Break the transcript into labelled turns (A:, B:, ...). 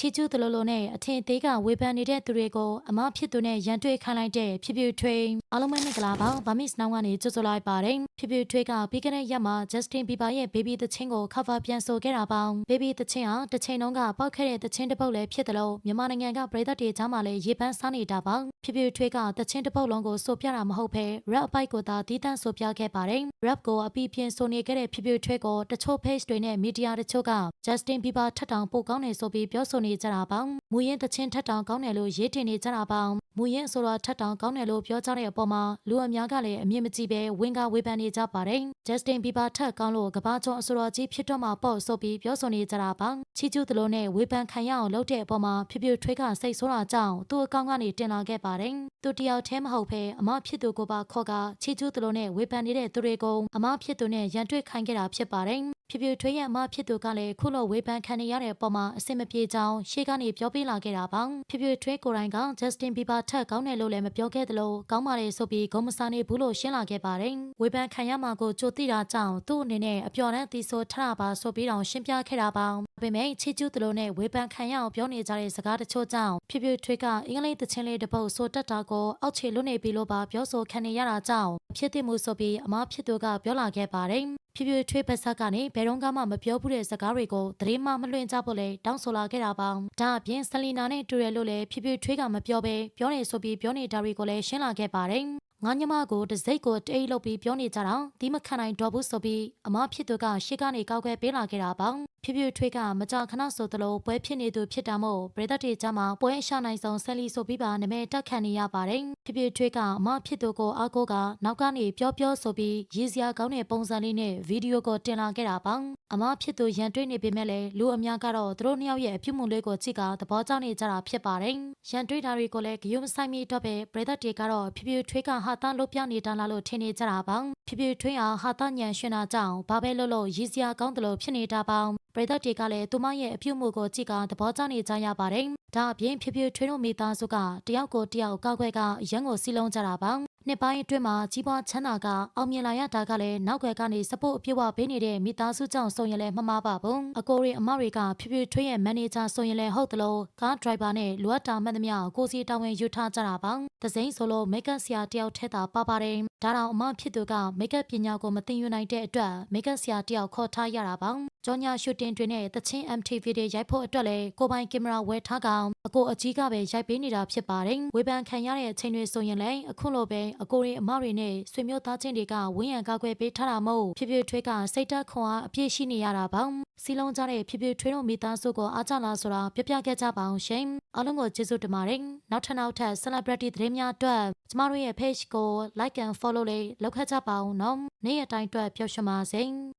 A: ချီကျူးတလူလိုနဲ့အထင်သေးကဝေဖန်နေတဲ့သူတွေကိုအမဖြစ်သူနဲ့ရန်တွေ့ခိုင်းလိုက်တဲ့ဖြစ်ဖြစ်ထွေးအားလုံးပဲမင်္ဂလာပါဗာမစ်နောင်ကနေကြိုဆိုလိုက်ပါတယ်ဖြစ်ဖြစ်ထွေးကပြီးခဲ့တဲ့ရက်မှာ Justin Bieber ရဲ့ Baby သချင်းကို cover ပြန်ဆိုခဲ့တာပါ Baby သချင်းဟာတစ်ချိန်လုံးကပောက်ခဲ့တဲ့သချင်းတစ်ပုတ်လည်းဖြစ်တယ်လို့မြန်မာနိုင်ငံကပြည်သက်တွေကြားမှာလည်းရေပန်းစားနေတာပါဖြစ်ဖြစ်ထွေးကသချင်းတစ်ပုတ်လုံးကိုဆိုပြတာမဟုတ်ဘဲ rap အပိုက်ကိုသာတီးတန့်ဆိုပြခဲ့ပါတယ် rap ကိုအပီးပြင်းဆိုနေခဲ့တဲ့ဖြစ်ဖြစ်ထွေးကိုတချို့ page တွေနဲ့ media တချို့က Justin Bieber ထက်တောင်ပိုကောင်းတယ်ဆိုပြီးပြောဆိုနေကြတာပါမူရင်းသချင်းထက်တောင်ကောင်းတယ်လို့ရေးတင်နေကြတာပါမူရင်းဆိုတာထက်တောင်ကောင်းတယ်လို့ပြောကြတဲ့အပေါ်မှာလူအများကလည်းအမြင်မကြည့်ပဲဝင်ကဝေဖန်နေကြပါတယ် Justin Bieber ထက်ကောင်းလို့ကဘာကျော်အဆိုတော်ကြီးဖြစ်တော့မှာပေါ့ဆိုပြီးပြောဆိုနေကြတာပါချီကျူးသလိုနဲ့ဝေဖန်ခံရအောင်လုပ်တဲ့အပေါ်မှာဖြစ်ဖြစ်ထွေးကစိတ်ဆိုးတာကြောင့်သူ့အကောင့်ကနေတင်လာခဲ့ပါတယ်သူတယောက်တည်းမဟုတ်ဘဲအမဖြစ်သူကိုပါခေါ်ကချီကျူးသလိုနဲ့ဝေဖန်နေတဲ့သူတွေကိုအမဖြစ်သူနဲ့ရန်တွေ့ခိုင်းခဲ့တာဖြစ်ပါတယ်ဖြစ်ဖြစ်ထွေးရဲ့အမဖြစ်သူကလည်းခုလိုဝေဖန်ခံနေရတဲ့အပေါ်မှာအဆင်မပြေကြောင်းရှေ့ကနေပြောပြလာခဲ့တာပါဖြစ်ဖြစ်ထွေးကိုယ်တိုင်က Justin Bieber ထက်ကောင်းတယ်လို့လည်းမပြောခဲ့သလိုကောင်းပါလေဆိုပြီးဂုံမစားနေဘူးလို့ရှင်းလာခဲ့ပါတယ်ဝေဖန်ခံရမှာကိုကြိုသိတာကြောင့်သူ့အနေနဲ့အပျော်တမ်းသီဆိုထတာပါဆိုပြီးတော့ရှင်းပြခဲ့တာပါဒါပေမဲ့ချီကျူးသလိုနဲ့ဝေဖန်ခံရအောင်ပြောနေကြတဲ့စကားတချို့ကြောင့်ဖြစ်ဖြစ်ထွေးကအင်္ဂလိပ်သချင်းလေးတစ်ပုဒ်ဆိုတက်တာကိုအောက်ခြေလွတ်နေပြီလို့ပါပြောဆိုခံနေရတာကြောင့်ဖြစ်သိမှုဆိုပြီးအမဖြစ်သူကပြောလာခဲ့ပါတယ်ဖြည်းဖြည်းထွေးပတ်ဆက်ကနေဘယ်တော့မှမပြောဘူးတဲ့စကားတွေကိုသတင်းမှမလွှင့်ကြဖို့လဲတောင်းဆိုလာခဲ့တာပါဒါအပြင်ဆလီနာနဲ့တူရလို့လည်းဖြည်းဖြည်းထွေးကမပြောဘဲပြောနေဆိုပြီးပြောနေတာတွေကိုလည်းရှင်းလာခဲ့ပါတယ်ငါညမကိုတစိတ်ကိုတိတ်လုပ်ပြီးပြောနေကြတာဒီမခံနိုင်တော့ဘူးဆိုပြီးအမဖြစ်သူကရှေ့ကနေကောက်ခွဲပေးလာခဲ့တာပါဖြည်းဖြည်းထွေးကမကြာခဏဆိုသလိုပွဲဖြစ်နေသူဖြစ်တာမို့ပရိသတ်တွေကြားမှာပွဲအရှနိုင်ဆုံးဆယ်လီဆိုပြီးပါနမဲတက်ခံနေရပါတယ်ဖြည်းဖြည်းထွေးကအမဖြစ်သူကိုအားကိုးကနောက်ကနေပြောပြောဆိုပြီးရည်စရာကောင်းတဲ့ပုံစံလေးနဲ့ဗီဒီယိုကိုတင်လာခဲ့တာပါအမဖြစ်သူရန်တွေ့နေပေမဲ့လည်းလူအများကတော့သူတို့နှစ်ယောက်ရဲ့အပြုမှုလေးကိုကြည့်ကသဘောကျနေကြတာဖြစ်ပါတယ်ရန်တွေ့တာတွေကိုလည်းဂယုမဆိုင်မီတော့ပဲပရိသတ်တွေကတော့ဖြည်းဖြည်းထွေးကဟာသားလို့ပြနေတာလားလို့ထင်နေကြတာပါဖြည်းဖြည်းထွေးဟာဟာသားညံရှင်တာကြောင့်ဘာပဲလို့လို့ရည်စရာကောင်းတယ်လို့ဖြစ်နေတာပါပရိသတ်တွေကလည်းသူမရဲ့အပြုတ်မှုကိုကြည့်ကသဘောကျနေကြရပါတယ်။ဒါအပြင်ဖြည်းဖြည်းထွေးတို့မိသားစုကတယောက်ကိုတယောက်ကောက်ွယ်ကရန်ကိုစီလုံးကြတာပါ။နှစ်ပိုင်းအတွင်းမှာကြီးပွားချမ်းသာကအောင်မြင်လာရတာကလည်းနောက်ွယ်ကနေစပို့အပြည့်အဝပေးနေတဲ့မိသားစုကြောင့်ဆိုရင်လည်းမမှားပါဘူး။အကိုရီအမတွေကဖြည်းဖြည်းထွေးရဲ့မန်နေဂျာဆိုရင်လည်းဟုတ်တယ်လို့ကားဒရိုက်ဘာနဲ့လိုအပ်တာမှန်သမျှကိုစီတာဝန်ယူထားကြတာပါ။သစိမ်းဆိုလို့မိတ်ကပ်ဆရာတယောက်ထဲသာပါပါတယ်။ဒါတော့အမဖြစ်သူကမိတ်ကပ်ပညာကိုမသိယူနိုင်တဲ့အတွက်မိတ်ကပ်ဆရာတယောက်ခေါ်ထားရတာပါ။ကြောညာရှူတင်တွေနဲ့တချင်း MTV တွေရိုက်ဖို့အတွက်လည်းကိုပိုင်ကင်မရာဝယ်ထားကောင် အကိုအကြီးကပဲရိုက်ပေးနေတာဖြစ်ပါတယ်။ဝေဖန်ခံရတဲ့အချိန်တွေဆိုရင်လည်းအခုလိုပဲအကိုတွေအမတွေနဲ့ဆွေမျိုးသားချင်းတွေကဝင်းရံကာကွယ်ပေးထားတာမို့ဖြစ်ဖြစ်ထွေးကစိတ်တက်ခွန်အားအပြည့်ရှိနေရတာပါ။စီလုံးကြတဲ့ဖြစ်ဖြစ်ထွေးတို့မိသားစုကိုအားကြလားဆိုတာပြပြခဲ့ကြပါအောင်ရှင်။အားလုံးကိုကျေးဇူးတင်ပါတယ်။နောက်ထပ်နောက်ထပ် celebrity သတင်းများအတွက်ကျမတို့ရဲ့ page ကို like and follow လေးလုပ်ခဲ့ကြပါအောင်နော်။နေ့ရက်တိုင်းအတွက်ပျော်ရွှင်ပါစေ။